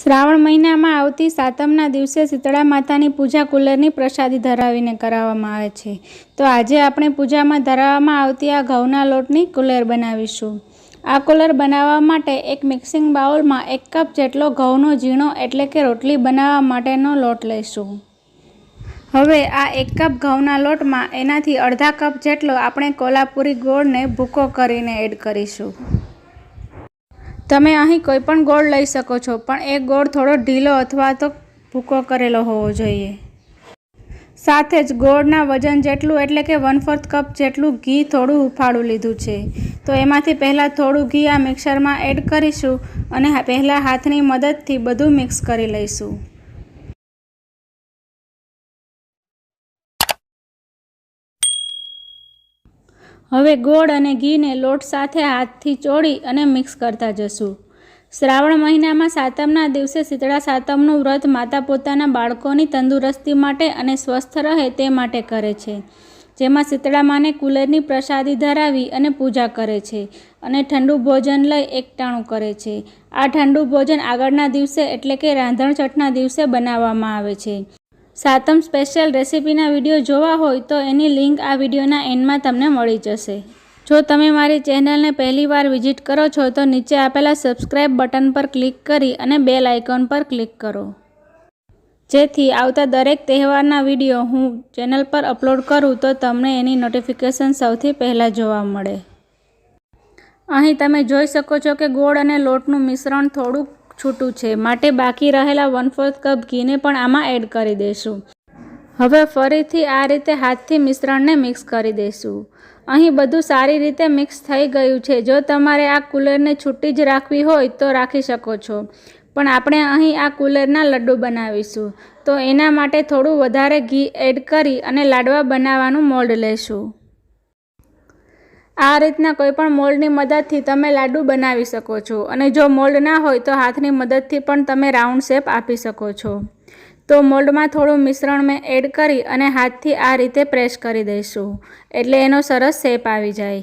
શ્રાવણ મહિનામાં આવતી સાતમના દિવસે શીતળા માતાની પૂજા કુલરની પ્રસાદી ધરાવીને કરાવવામાં આવે છે. તો આજે આપણે પૂજામાં ધરાવવામાં આવતી આ ઘઉંના લોટની કુલર બનાવીશું. આ કુલર બનાવવા માટે એક મિક્સિંગ બાઉલમાં એક કપ જેટલો ઘઉંનો ઝીણો એટલે કે રોટલી બનાવવા માટેનો લોટ લઈશું. હવે આ એક કપ ઘઉંના લોટમાં એનાથી અડધા કપ જેટલો આપણે કોલ્હાપુરી ગોળને ભૂકો કરીને એડ કરીશું. તમે અહીં કોઈ પણ ગોળ લઈ શકો છો, પણ એ ગોળ થોડો ઢીલો અથવા તો ભૂકો કરેલો હોવો જોઈએ. સાથે જ ગોળના વજન જેટલું, એટલે કે વન ફોર્થ કપ જેટલું ઘી થોડું ઉફાળું લીધું છે. તો એમાંથી પહેલાં થોડું ઘી આ મિક્સરમાં એડ કરીશું અને પહેલાં હાથની મદદથી બધું મિક્સ કરી લઈશું. હવે ગોળ અને ઘીને લોટ સાથે હાથથી ચોળી અને મિક્સ કરતા જશું. શ્રાવણ મહિનામાં સાતમના દિવસે શીતળા સાતમનું વ્રત માતા પોતાના બાળકોની તંદુરસ્તી માટે અને સ્વસ્થ રહે તે માટે કરે છે. જેમાં શીતળા માને કુલરની પ્રસાદી ધરાવી અને પૂજા કરે છે અને ઠંડુ ભોજન લઈ એકટાણું કરે છે. આ ઠંડુ ભોજન આગળના દિવસે એટલે કે રાંધણ છઠના દિવસે બનાવવામાં આવે છે. સાતમ સ્પેશિયલ રેસિપીના વીડિયો જોવા હોય તો એની લિંક આ વિડીયોના એન્ડમાં તમને મળી જશે. જો તમે મારી ચેનલને પહેલીવાર વિઝિટ કરો છો તો નીચે આપેલા સબસ્ક્રાઇબ બટન પર ક્લિક કરી અને બેલ આઇકોન પર ક્લિક કરો. જેથી આવતા દરેક તહેવારના વીડિયો હું ચેનલ પર અપલોડ કરું તો તમને એની નોટિફિકેશન સૌથી પહેલાં જોવા મળે. અહીં તમે જોઈ શકો છો કે ગોળ અને લોટનું મિશ્રણ થોડુંક છૂટું છે. માટે બાકી રહેલા વન ફોર્થ કપ ઘીને પણ આમાં એડ કરી દઈશું હવે ફરીથી આ રીતે હાથથી મિશ્રણને મિક્સ કરી દઈશું અહીં બધું સારી રીતે મિક્સ થઈ ગયું છે. જો તમારે આ કુલરને છૂટી જ રાખવી હોય તો રાખી શકો છો. પણ આપણે અહીં આ કુલરના લડ્ડુ બનાવીશું. તો એના માટે થોડું વધારે ઘી એડ કરી અને લાડવા બનાવવાનું મોલ્ડ લેશું. આ રીતના કોઈ પણ મોલ્ડની મદદથી તમે લાડુ બનાવી શકો છો. અને જો મોલ્ડ ના હોય તો હાથની મદદથી પણ તમે રાઉન્ડ શેપ આપી શકો છો. તો મોલ્ડમાં થોડું મિશ્રણ મેં એડ કરી અને હાથથી આ રીતે પ્રેસ કરી દઈશું. એટલે એનો સરસ શેપ આવી જાય.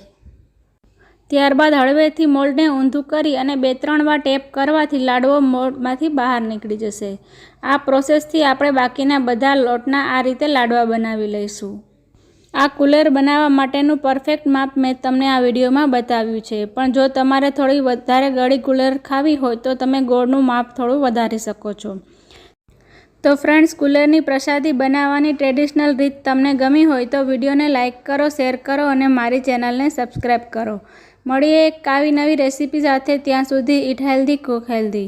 ત્યારબાદ હળવેથી મોલ્ડને ઊંધું કરી અને બે ત્રણ વાર ટેપ કરવાથી લાડવો મોલ્ડમાંથી બહાર નીકળી જશે. આ પ્રોસેસથી આપણે બાકીના બધા લોટના આ રીતે લાડવા બનાવી લઈશું. આ કુલર બનાવવા માટેનું પરફેક્ટ માપ મેં તમને આ વિડીયોમાં બતાવ્યું છે. પણ જો તમારે થોડી વધારે ગળી કુલર ખાવી હોય તો તમે ગોળનું માપ થોડું વધારી શકો છો. તો ફ્રેન્ડ્સ કુલરની પ્રસાદી બનાવવાની ટ્રેડિશનલ રીત તમને ગમી હોય તો વિડીયોને લાઇક કરો શેર કરો અને મારી ચેનલને સબસ્ક્રાઈબ કરો. મળીએ એક આવી નવી રેસીપી સાથે. ત્યાં સુધી ઇટ હેલ્ધી કુક હેલ્ધી